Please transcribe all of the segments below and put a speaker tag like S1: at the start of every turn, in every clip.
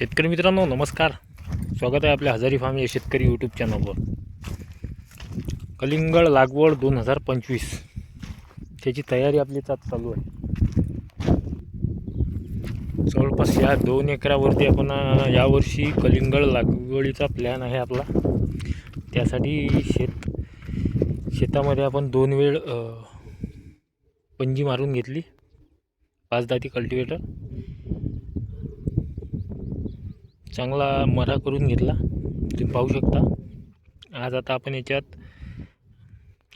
S1: शेतकरी मित्रांनो नमस्कार. स्वागत आहे आपल्या हजारी फार्म या शेतकरी यूट्यूब चॅनलवर कलिंगड लागवड दोन हजार पंचवीस. त्याची तयारी आपली तात चालू आहे. जवळपास या दोन एकरावरती आपण यावर्षी कलिंगड लागवडीचा प्लॅन आहे आपला. त्यासाठी शेत शेतामध्ये आपण दोन वेळ पंजी मारून घेतली. पाच दाती कल्टिवेटर चांगला मरा करून घेतला. तुम्ही पाहू शकता. आज आता आपण याच्यात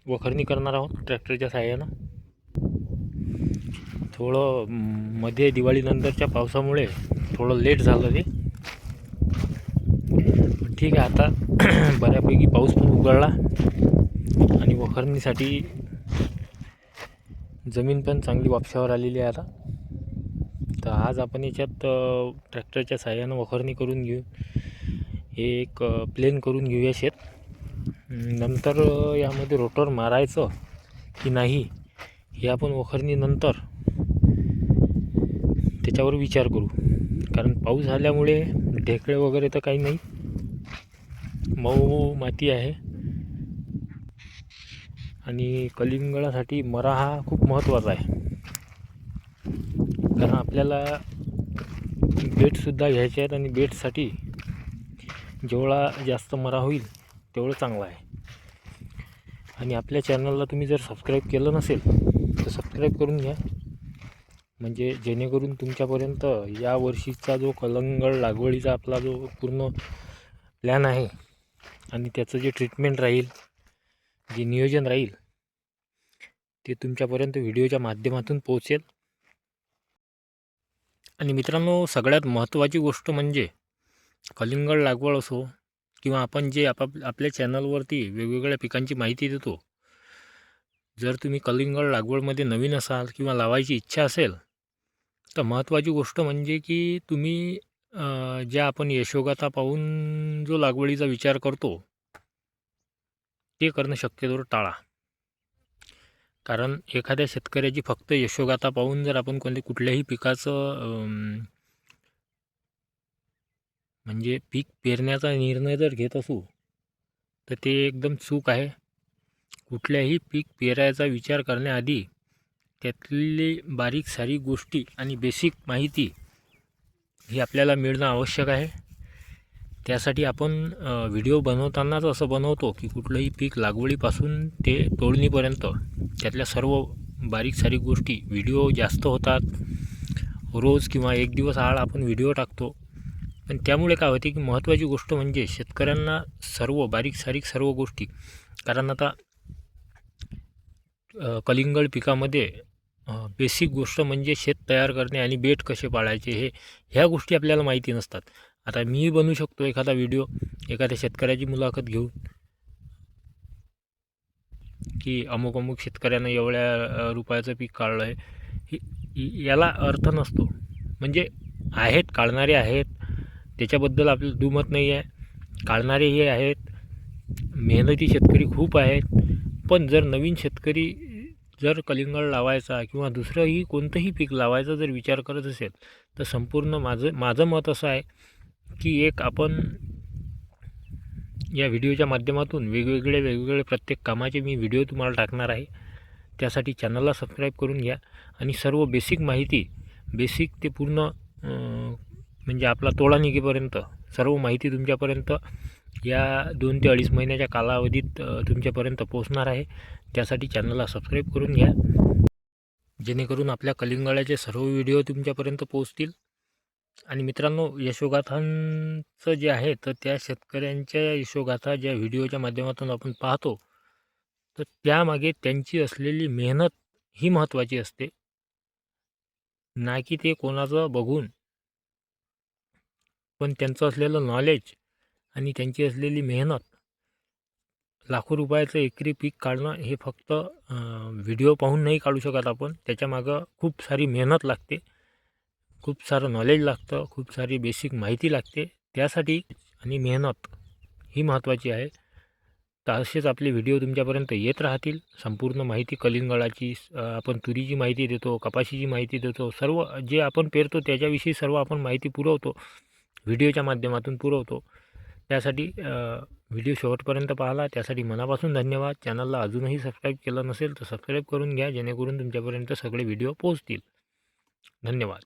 S1: वखरणी करणार आहोत ट्रॅक्टरच्या साह्यानं थोडं मध्ये दिवाळीनंतरच्या पावसामुळे थोडं लेट झालं ते. पण ठीक आहे आता बऱ्यापैकी पाऊस पण उघडला. आणि वखरणीसाठी जमीन पण चांगली वापशावर आलेली आहे आता. तर आज आपण याच्यात ट्रॅक्टरच्या साहाय्यानं वखरणी करून घेऊ. हे एक प्लेन करून घेऊया शेत. नंतर यामध्ये रोटर मारायचं की नाही हे आपण वखरणीनंतर त्याच्यावर विचार करू. कारण पाऊस झाल्यामुळे ढेकळे वगैरे तर काही नाही. मऊ माती आहे. आणि कलिंगडासाठी मरा हा खूप महत्त्वाचा आहे. आपल्याला बेटसुद्धा घ्यायचे आहेत आणि बेटसाठी जेवढा जास्त मरा होईल तेवढं चांगलं आहे. आणि आपल्या चॅनलला तुम्ही जर सबस्क्राईब केलं नसेल तर सबस्क्राईब करून घ्या. म्हणजे जेणेकरून तुमच्यापर्यंत या वर्षीचा जो कलंगड लागवडीचा आपला जो पूर्ण प्लॅन आहे आणि त्याचं जे ट्रीटमेंट राहील जे नियोजन राहील ते तुमच्यापर्यंत व्हिडिओच्या माध्यमातून पोहोचेल. आणि मित्रांनो सगळ्यात महत्त्वाची गोष्ट म्हणजे कलिंगड लागवड असो किंवा आपण जे आपाप आपल्या चॅनलवरती वेगवेगळ्या पिकांची माहिती देतो जर तुम्ही कलिंगड लागवडमध्ये नवीन असाल किंवा लावायची इच्छा असेल तर महत्त्वाची गोष्ट म्हणजे की तुम्ही ज्या आपण यशोगाथा पाहून जो लागवडीचा विचार करतो ते करणं शक्यतोवर टाळा. कारण एखाद्या शेतकऱ्याची फक्त यशोगाथा पाहून जर आपण कोणते कुठल्याही पिकाचं म्हणजे पीक पेरण्याचा निर्णय जर घेत असू तर ते एकदम चूक आहे. कुठल्याही पीक पेरायचा विचार करण्याआधी त्यातली बारीक सारी गोष्टी आणि बेसिक माहिती ही आपल्याला मिळणं आवश्यक आहे. त्यासाठी आपण व्हिडिओ बनवतानाच असं बनवतो की कुठलंही पीक लागवडीपासून ते तोडणीपर्यंत. त्यातल्या सर्व बारीक सारीक गोष्टी व्हिडिओ जास्त होतात. रोज किंवा एक दिवस आड आपण व्हिडिओ टाकतो. पण त्यामुळे काय होते की महत्त्वाची गोष्ट म्हणजे शेतकऱ्यांना सर्व बारीक सारीक सर्व गोष्टी. कारण आता कलिंगड पिकामध्ये बेसिक गोष्ट म्हणजे शेत तयार करणे आणि बेट कसे पाळायचे हे ह्या गोष्टी आपल्याला माहिती नसतात. आता मी बनवू शकतो एखादा व्हिडिओ एखाद्या शेतकऱ्याची मुलाखत घेऊन. की अमुक अमुक शेतकऱ्यानं एवढ्या रुपयाचं पीक काढलं आहे याला अर्थ नसतो. म्हणजे आहेत काढणारे आहेत. त्याच्याबद्दल आपलं दुमत नाही आहे. काढणारेही आहेत. मेहनती शेतकरी खूप आहेत. पण जर नवीन शेतकरी जर कलिंगड लावायचा किंवा दुसरंही कोणतंही पीक लावायचा जर विचार करत असेल तर संपूर्ण माझं माझं मत असं आहे की एक आपण या व्हिडिओच्या माध्यमातून वेगवेगळे वेगवेगळे प्रत्येक कामाचे मी व्हिडिओ तुम्हाला टाकणार आहे. त्यासाठी चॅनलला सबस्क्राईब करून घ्या. आणि सर्व बेसिक माहिती बेसिक ते पूर्ण म्हणजे आपला तोडा निघेपर्यंत सर्व माहिती तुमच्यापर्यंत या दोन ते अडीच महिन्याच्या कालावधीत तुमच्यापर्यंत पोहोचणार आहे. त्यासाठी चॅनलला सबस्क्राईब करून घ्या. जेणेकरून आपल्या कलिंगळाचे सर्व व्हिडिओ तुमच्यापर्यंत पोहोचतील. आणि मित्रांनो यशोगाथांचं जे आहे तर त्या शेतकऱ्यांच्या यशोगाथा ज्या व्हिडिओच्या माध्यमातून आपण पाहतो तर त्यामागे त्यांची असलेली मेहनत ही महत्त्वाची असते. ना की ते कोणाचं बघून पण त्यांचं असलेलं नॉलेज आणि त्यांची असलेली मेहनत लाखो रुपयाचं एकरी पीक काढणं हे फक्त व्हिडिओ पाहून नाही काढू शकत आपण. त्याच्यामागं खूप सारी मेहनत लागते. खूप सारं नॉलेज लागतं खूप सारी बेसिक माहिती लागते. त्यासाठी आणि मेहनत ही महत्त्वाची आहे. तसेच आपले व्हिडिओ तुमच्यापर्यंत येत राहतील. संपूर्ण माहिती कलिंगळाची आपण तुरीची माहिती देतो कपाशीची माहिती देतो. सर्व जे आपण पेरतो त्याच्याविषयी सर्व आपण माहिती पुरवतो. व्हिडिओच्या माध्यमातून पुरवतो. त्यासाठी व्हिडिओ शेवटपर्यंत पाहिला. त्यासाठी मनापासून धन्यवाद. चॅनलला अजूनही सबस्क्राईब केलं नसेल तर सबस्क्राईब करून घ्या. जेणेकरून तुमच्यापर्यंत सगळे व्हिडिओ पोहोचतील. धन्यवाद.